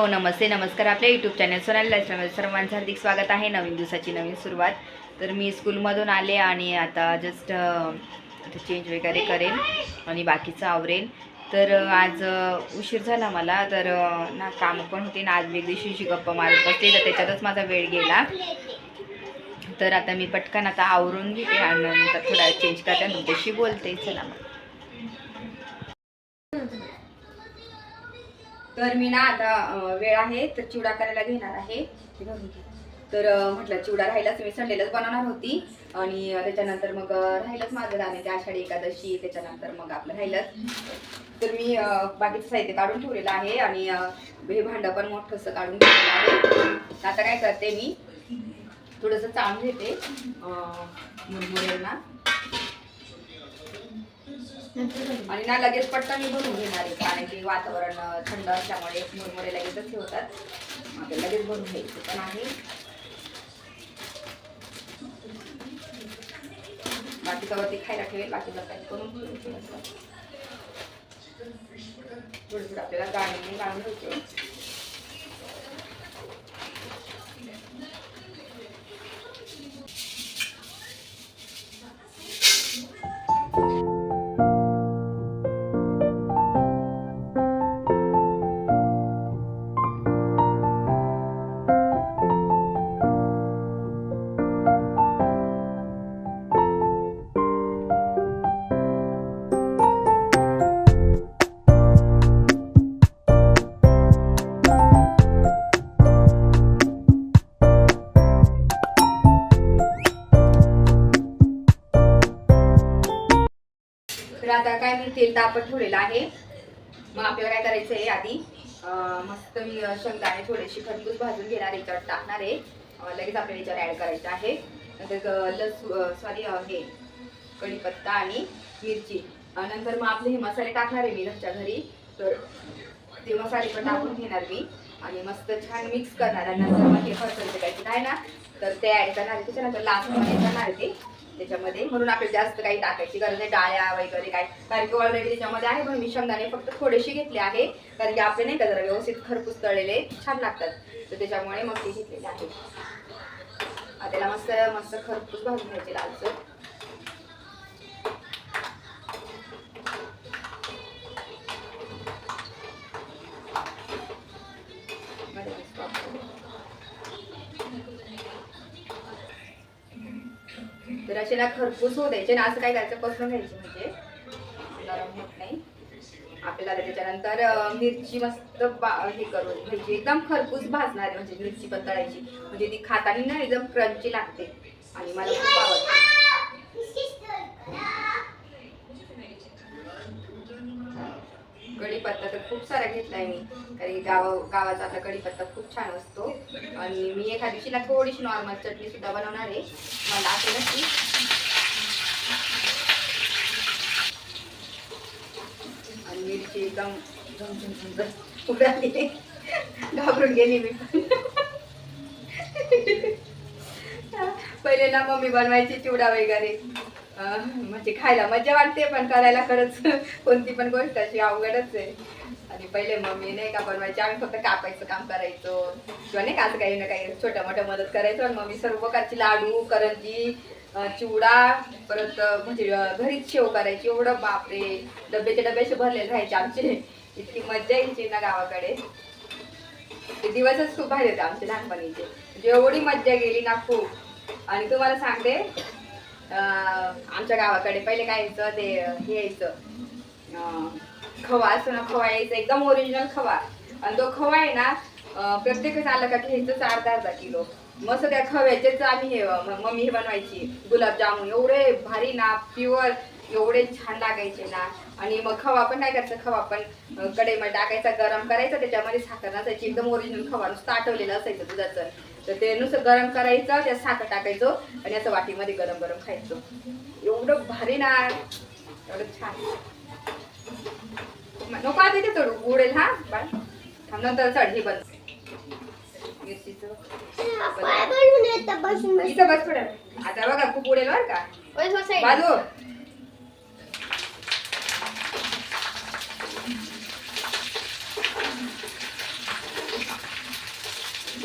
हो नमस्ते नमस्कार. आपल्या यूट्यूब चॅनल सोनाली लाईफस्टाईलमध्ये सर्वांचं हार्दिक स्वागत आहे. नवीन दिवसाची नवीन सुरुवात. तर मी स्कूलमधून आले आणि आता जस्ट आता चेंज वगैरे करेन आणि बाकीचं आवरेन. तर आज उशीर झाला मला. तर ना कामं पण होते ना आज दिवशीची गप्पा मारत बसते तर त्याच्यातच माझा वेळ गेला. तर आता मी पटकन आता आवरून घेते आणि नंतर थोडा चेंज करते आणि तुमच्याशी बोलते. चला मग. तर मी ना आता वेळ आहे तर चिवडा करायला घेणार आहे. तर म्हटलं चिवडा राहिलाच मी संडेलाच बनवणार होती. आणि त्याच्यानंतर मग राहिलंच माझं दाणे ते आषाढी एकादशी त्याच्यानंतर मग आपलं राहिलंच. तर मी बाकीचं साहित्य काढून ठेवलेलं आहे आणि हे भांडं पण मोठंसं काढून ठेवलेलं आहे. आता काय करते मी? थोडंसं चाळून घेते मुरमुऱ्यांना आणि ना लगेच पटकन मी भरून घेणार आहे. कारण की वातावरण थंड असल्यामुळे मुरमुरे लगेचच हे होतात लगेच भरून घ्यायचे. पण आहे बाकीचा वरती खायला ठेवेल बाकीचं काही करून थोडंसं. आपल्याला गाडीने गाळून घ्यायचे आता काय मी तेल तापत ठेवलेलं आहे. मग आपल्याला काय करायचं आहे आधी मस्त मी शेंगदाणे थोडेसे खरपूस भाजून घेणार याच्यावर टाकणार आहे. लगेच आपल्याला याच्यावर ॲड करायचं आहे. नंतर लसू सॉरी हे कढीपत्ता आणि मिरची. नंतर मग आपले हे मसाले टाकणार आहे मी घरच्या घरी. तर ते मसाले पण टाकून घेणार मी. आणि मस्त छान मिक्स करणार. आणि नंतर मग हे फरसाणचं काही आहे ना तर ते ॲड करणार आहे. त्याच्यानंतर लास्टमध्ये करणार आहे. ते त्याच्यामध्ये. म्हणून आपल्याला जास्त काही टाकायची गरज नाही. डाळ्या वगैरे काय. कारण की ऑलरेडी त्याच्यामध्ये आहे पण मी शेंगदाणे फक्त थोडेसे घेतले आहे. कारण की आपले नाही का जरा व्यवस्थित खरपूस तळलेले छान लागतात. तर त्याच्यामुळे मग ते घेतलेले आहे. त्याला मस्त मस्त खरपूस भाजून घ्यायचे लालसर. तर असे ना खरपूस होऊ द्यायचे ना असं काय करायचं पसरून घ्यायचे म्हणजे. गरम होत नाही. आपल्याला त्याच्यानंतर मिरची मस्त बा- हे करून म्हणजे एकदम खरपूस भाजणार आहे म्हणजे मिरची पण तळायची. म्हणजे ती खाताना ना एकदम क्रंची लागते. आणि मला खूप आवडते. कढीपत्ता तर खूप सारा घेतलाय मी. कारण गाव गावाचा आता कढीपत्ता खूप छान असतो. आणि मी एका दिवशी ना थोडीशी नॉर्मल चटणी सुद्धा बनवणार आहे. मला असं नक्की आणि मिरची एकदम उडाली. घाबरून गेली मी पहिले ना मम्मी बनवायची चिवडा वगैरे. म्हणजे खायला मजा वाटते पण करायला खरंच कोणती पण गोष्ट अशी अवघडच आहे. आणि पहिले मम्मी नाही का बनवायची आम्ही फक्त कापायचं काम करायचो. किंवा नाही का असं काही ना काही छोट्या मोठ्या मदत करायचो आणि मम्मी सर्व प्रकारची लाडू करंजी चिवडा परत म्हणजे घरीच शेव करायची. एवढं बापरे! डब्याचे डबे भरलेले राहायचे आमचे. इतकी मजा यायची ना गावाकडे. ते दिवसच खूप भारी होते आमचे लहानपणीचे. म्हणजे एवढी मज्जा गेली ना खूप. आणि तुम्हाला सांगते आमच्या गावाकडे पहिले काय यायचं ते हे यायचं. अं, खवा असतो ना खवा यायचा एकदम ओरिजिनल खवा. आणि तो खवा आहे ना प्रत्येकच आलं का घ्यायचं अर्धा अर्धा किलो. मस्त त्या खव्याचेच आम्ही हे मम्मी हे बनवायची. गुलाबजामुन एवढे भारी ना प्युअर एवढे छान लागायचे ना. आणि मग खवा पण काय करायचं खवा पण कडे मग टाकायचा गरम करायचा त्याच्यामध्ये साखर नसायची एकदम ओरिजिनल खवा नुसतं आठवलेलं असायचं दुधाचं. तर ते नुसतं गरम करायचं त्यात साखर टाकायचं आणि असं वाटीमध्ये गरम गरम खायचं. एवढं भारी ना एवढं छान. नको आता इथे चढू उडेल हा बाळ. थांब नंतर चढ हे बंद इथं बस थोडं. आता बघा खूप उडेल बरं का. बाजू.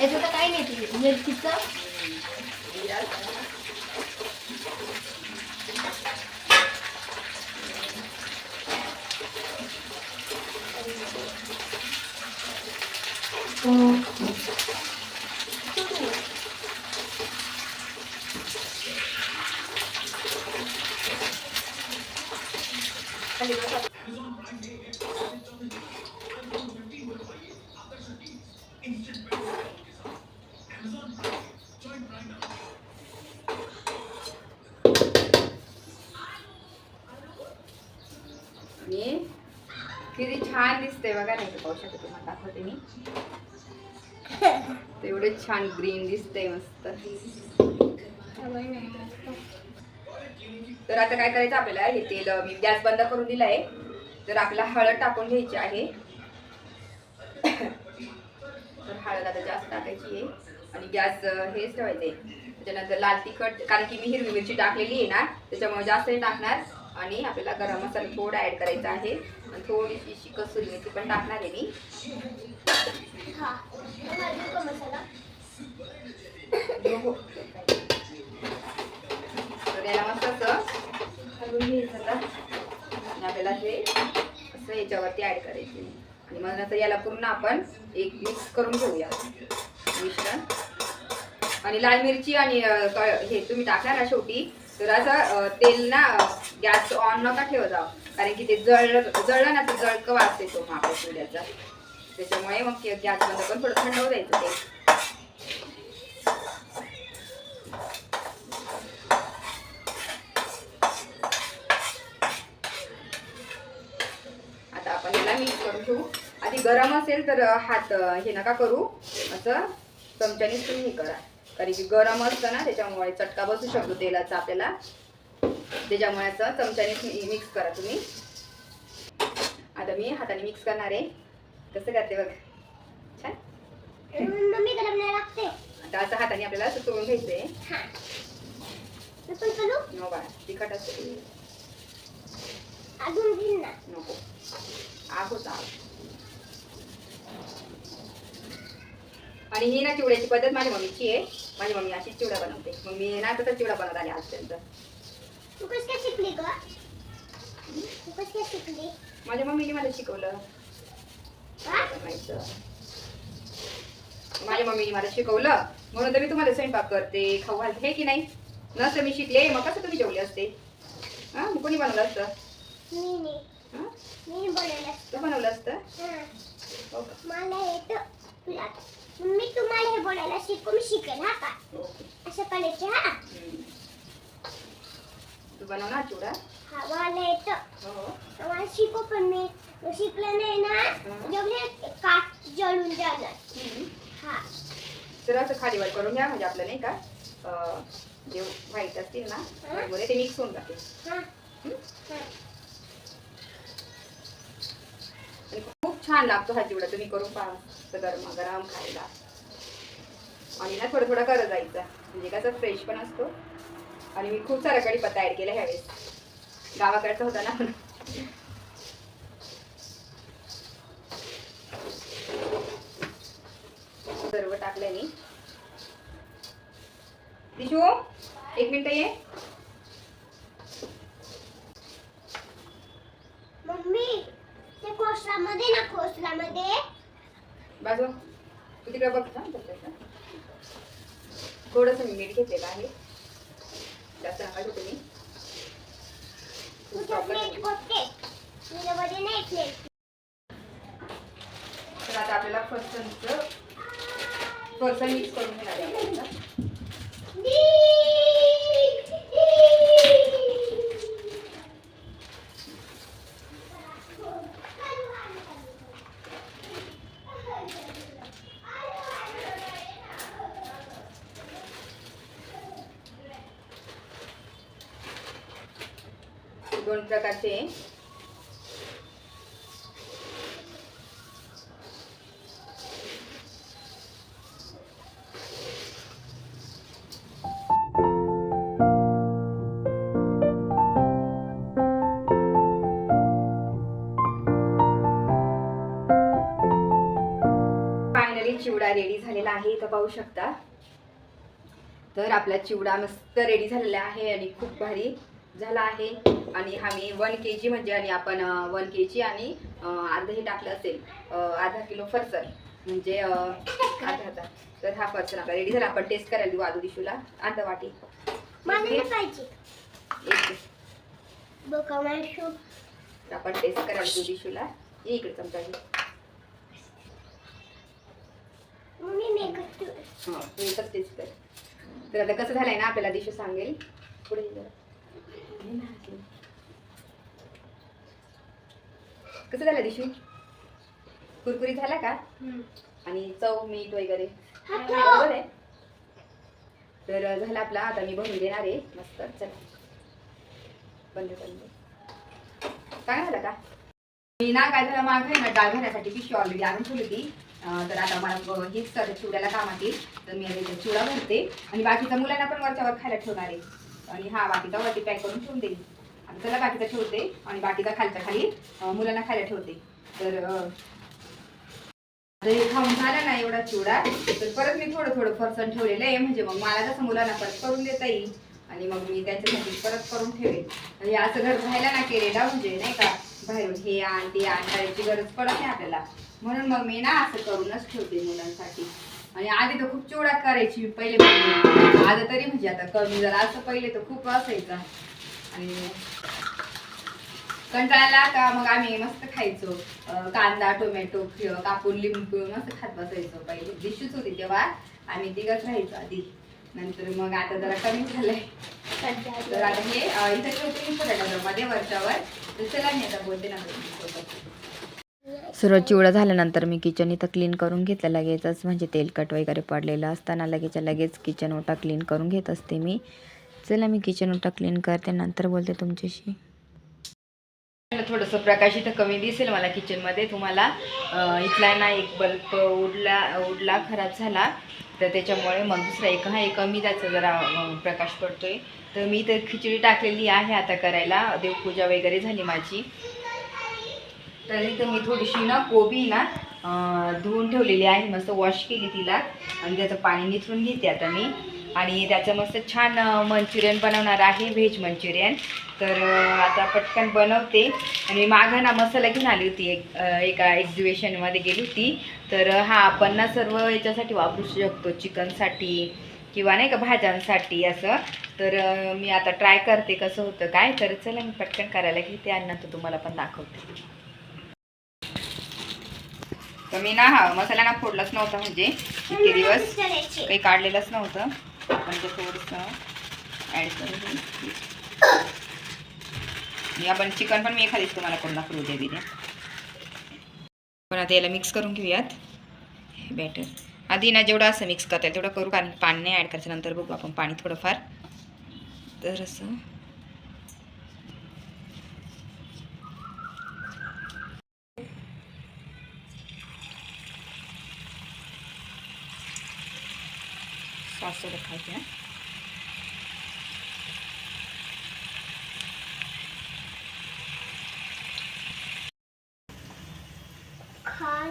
याचं तर काही नाही ते मिरचीचं आणि दिसते बघा नाही तर पाहू शकते तुम्हाला दाखवते मी. तेवढे छान ग्रीन दिसते मस्त. तर आता काय करायचं आपल्याला हे तेल मी गॅस बंद करून दिलाय. तर आपल्याला हळद टाकून घ्यायची आहे. तर हळद आता जास्त टाकायची आहे. आणि गॅस हेच ठेवायचे त्याच्यानंतर लाल तिखट कारण की मी हिरवी मिरची टाकलेली आहे ना त्याच्यामुळे जास्त टाकणार. आणि आपल्याला गरम मसाला थोडा ऍड करायचा आहे. आणि थोडीशी अशी कसुरी मेथी पण टाकणार आहे मी. तर याला मस्त हलवून घ्यायचं आता. आपल्याला हे असं याच्यावरती ऍड करायचे आणि मग नंतर याला पूर्ण आपण एक मिक्स करून घेऊया. मिश्रण. आणि लाल मिरची आणि हे तुम्ही टाकणार ना शेवटी. तर असं तेल ना गॅस ऑन नका ठेवत जाऊ कारण की ते जळलं जळलं ना तर जळक वास येतो मग आपल्या चुल्याचा. त्याच्यामुळे मग गॅसमध्ये पण थोडं थंड होऊ द्यायचं ते. आता आपण याला मिक्स करून ठेवू. आधी गरम असेल तर हात हे नका करू. असं चमच्याने तुम्ही हे करा. कारण की गरम असतं ना त्याच्यामुळे चटका बसू शकतो तेलाचा आपल्याला. त्याच्यामुळे असं चमच्यानेच मिक्स करा तुम्ही. आता मी हाताने मिक्स करणार आहे. कसं करते बघ. छान. आता असं हाताने आपल्याला असं चोळून घ्यायचंय हा. नो बाळा तिखट असते नको. आग होता. आणि ही ना चिवड्याची पद्धत माझ्या मम्मीची आहे. माझी मम्मी अशीच चिवडा बनवते. मग मी ना तसंच चिवडा बनवत आले आजपर्यंत. तू कस काय शिकली ग? तू कस काय शिकली? माझ्या मम्मीने मला शिकवलं. हा? बनवायचं माझ्या मम्मीने मला शिकवलं. म्हणून तर मी तुम्हाला स्वयंपाक करते. खाऊ घालते. हे की नाही? नसतं मी शिकले. मग कसं तुम्ही जेवले असते? हा? मग कोणी बनवलं असतं? मी नाही. हा? मी बनवलं तर बनवलं असतं? हा. हो का? मला येतं. तुला मी तुम्हाला हे बोलायला शिकू मी शिकेल हा का? ओके. असं करायचे हा? हम्म. तू बनव ना चिवडा हा मला येतं. हो. मला शिकू पण मी. शिकलं नाही ना जेवढे काट जळून जाणार. हा. तर असं खाली वर करून घ्या म्हणजे आपलं नाही का जे व्हाईट असतील ना बरोबर ते मिक्स होऊन जाते हम्म? आणि खूप छान लागतो हा चिवडा तुम्ही करून पहा. गरम गरम खायला. आणि ना थोडं थोडं करत जायचं म्हणजे कसं फ्रेश पण असतो. आणि मी खूप सारा कढीपत्ता ऍड केला ह्यावेळेस. गावाकडचा होता ना म्हणून. सर्व टाकलंय मी. दिशू एक मिनिट ये. मम्मी त्या खोसलामध्ये ना खोसलामध्ये बाजू. तू तिकडे बघ ना. थोडंसं मी मीठ घेतलेलं आहे. जास्त नका घेऊ तू नाही तर आता आपल्याला फरसाणचं फरसाण मिक्स करून घ्यायला आहे आपल्याला. दोन प्रकारचे फायनली चिवडा रेडी झालेला आहे इथं पाहू शकता. तर आपला चिवडा मस्त रेडी झालेला आहे आणि खूप भारी. झाला आहे. आणि आम्ही वन के जी म्हणजे आणि आपण वन के जी आणि अं, अर्ध हे टाकलं असेल. अर्धा किलो फरसण म्हणजे तर हा फरसण आपला रेडी झाला. आपण टेस्ट करायला देऊ आदू दिशूला. अर्धा वाटी. आपण टेस्ट करायला देऊ दिशूला. इकडे चमचा घे. मम्मी मी करतो हा तू एकच टेस्ट कर. तर आता कसं झालंय ना आपल्याला दिशू सांगेल. पुढे कसं झालं दिशू? कुरकुरी झाला का? आणि चव मीठ वगैरे? हा बरोबर आहे. तर झाला आपला आता मी बनवून देणार आहे. मस्त चला. बंद बंद काय झालं का? मी ना काय झालं माग आहे ना डाळ घालण्यासाठी पिशवी ऑलरेडी आणून ठेवली होती. तर आता मला हीच चिवड्याला कामात येईल तर मी आता चिवडा भरते. आणि बाकीच्या मुलांना पण वरच्यावर खायला ठेवणार आहे. आणि हा बाकीचा वरती पॅक करून ठेवून देईल. आणि त्याला बाकीचा ठेवते आणि बाकीचा खालच्या खाली मुलांना खायला ठेवते. तर खाऊन झालं ना एवढा चिवडा तर परत मी थोडं थोडं फरसण ठेवलेलं आहे. म्हणजे मग मला कसं मुलांना परत करून देता येईल आणि मग मी त्यांच्यासाठी परत करून ठेवेल. आणि असं घर राहायला ना केलेला म्हणजे नाही का बाहेरून हे आण ते आण करायची गरज पडत नाही आपल्याला. म्हणून मग मी ना असं करूनच ठेवते मुलांसाठी. आणि आधी तर खूप चिवडा करायची पहिले. आता तरी म्हणजे आता कमी जरा असं पहिले तर खूप असायचं. आणि कंटाळाला का मग आम्ही मस्त खायचो. कांदा टोमॅटो कापूर कापून लिंबू मस्त खात बसायचो. पहिले डिशूच होती तेव्हा आम्ही तिघच राहायचो आधी. नंतर मग आता जरा कमी झालंय. तर आता हे इथं ठेवते मी छोट्या मध्ये वरच्यावर तर चला मी आता बोलते ना सर्व चिवडा झाल्यानंतर मी किचन इथं क्लीन करून घेतलं लगेचच म्हणजे तेलकट वगैरे पडलेलं असताना लगेच लगेच किचन ओटा क्लीन करून घेत असते मी. चला मी किचन ओटा क्लीन करते नंतर बोलते तुमच्याशी. थोडंसं प्रकाश इथं कमी दिसेल मला किचनमध्ये तुम्हाला इथला ना एक बल्ब उडला उडला खराब झाला. तर त्याच्यामुळे मग दुसरा एक हा एक कमी त्याचा जरा प्रकाश पडतोय. तर मी तर खिचडी टाकलेली आहे आता करायला. देवपूजा वगैरे झाली माझी. तर इथं मी थोडीशी ना कोबी ना धुवून ठेवलेली आहे. मस्त वॉश केली तिला. आणि त्याचं पाणी निथरून घेते आता मी. आणि त्याचं मस्त छान मंचुरियन बनवणार आहे व्हेज मंचुरियन. तर आता पटकन बनवते. आणि मागं ना मसाला घेऊन आली होती एक एका एक्झिबिशनमध्ये गेली होती. तर हा आपण ना सर्व याच्यासाठी वापरू शकतो. चिकनसाठी किंवा नाही का भाज्यांसाठी असं. तर मी आता ट्राय करते कसं होतं काय. तर चला मी पटकन करायला घेते. आणि नंतर तुम्हाला पण दाखवते. तर मी ना हा मसाला ना फोडलाच नव्हता म्हणजे. इतके दिवस काही काढलेलंच नव्हतं. पण ते थोडंसं ॲड करून आपण चिकन पण मी एखादीच तुम्हाला करून दाखवू दे दिले. पण आता याला मिक्स करून घेऊयात. हे बॅटर आधी ना जेवढं असं मिक्स करता येईल तेवढं करू कारण पाणी नाही ॲड करायचं. नंतर बघू आपण पाणी थोडंफार. तर असं. सॉस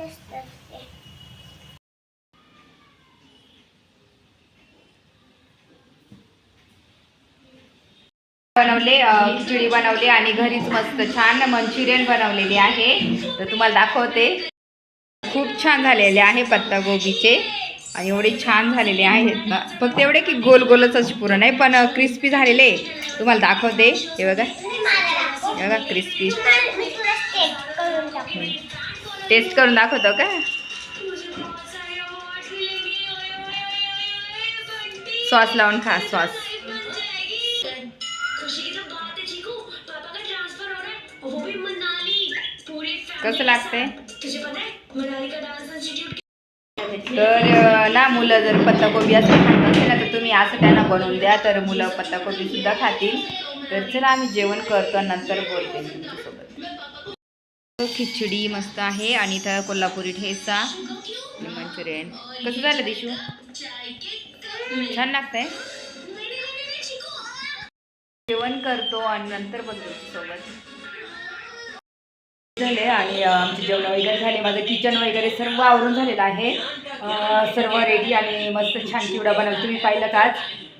असतात ते बनवले खिचडी बनवली आणि घरीच मस्त छान मंचुरियन बनवलेली आहे. तर तुम्हाला दाखवते. खूप छान झालेले आहे पत्तागोबीचे. आणि एवढे छान झालेले आहेत ना. फक्त एवढे की गोल गोलच असे पुरण आहे पण क्रिस्पी झालेले तुम्हाला दाखवते. हे बघा. हे बघा क्रिस्पी टेस्ट करून दाखवतो का? सॉस लावून खा सॉस कसं लागतंय? तर ना मुलं जर पत्ताकोबी असं खात नसेल ना तर तुम्ही असं त्यांना बनवून द्या. तर मुलं पत्ताकोबी सुद्धा खातील. तर चला आम्ही जेवण करतो नंतर बोलते तुमच्यासोबत. खिचडी मस्त आहे आणि इथं कोल्हापुरी ठेचा मंचुरियन कसं झालं दिशू? छान लागतंय? जेवण करतो आणि नंतर बघतो सोबत झाले आणि आमचे जेवण वगैरे झाले. माझं किचन वगैरे सर्व आवरून झालेलं आहे. सर्व रेडी आणि मस्त छान चिवडा बनवला. तुम्ही पाहिलं आज.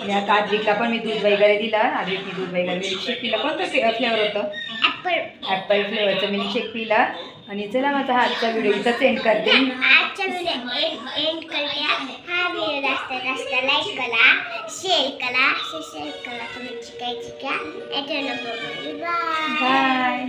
आणि आता आद्विकला पण मी दूध वगैरे दिलं. आद्विकने दूध वगैरे मिल्कशेक पिलं. कोणतं फ्लेवर होतं? ऍपल ॲपल फ्लेवरचं मिल्कशेक पिला. आणि चला माझा हा आजचा व्हिडिओ इथंच सेंड करते. आजच्या व्हिडिओ एंड करते. हा व्हिडिओ जास्त जास्त लाईक करा शेअर करा शेअर करा. तुम्ही बाय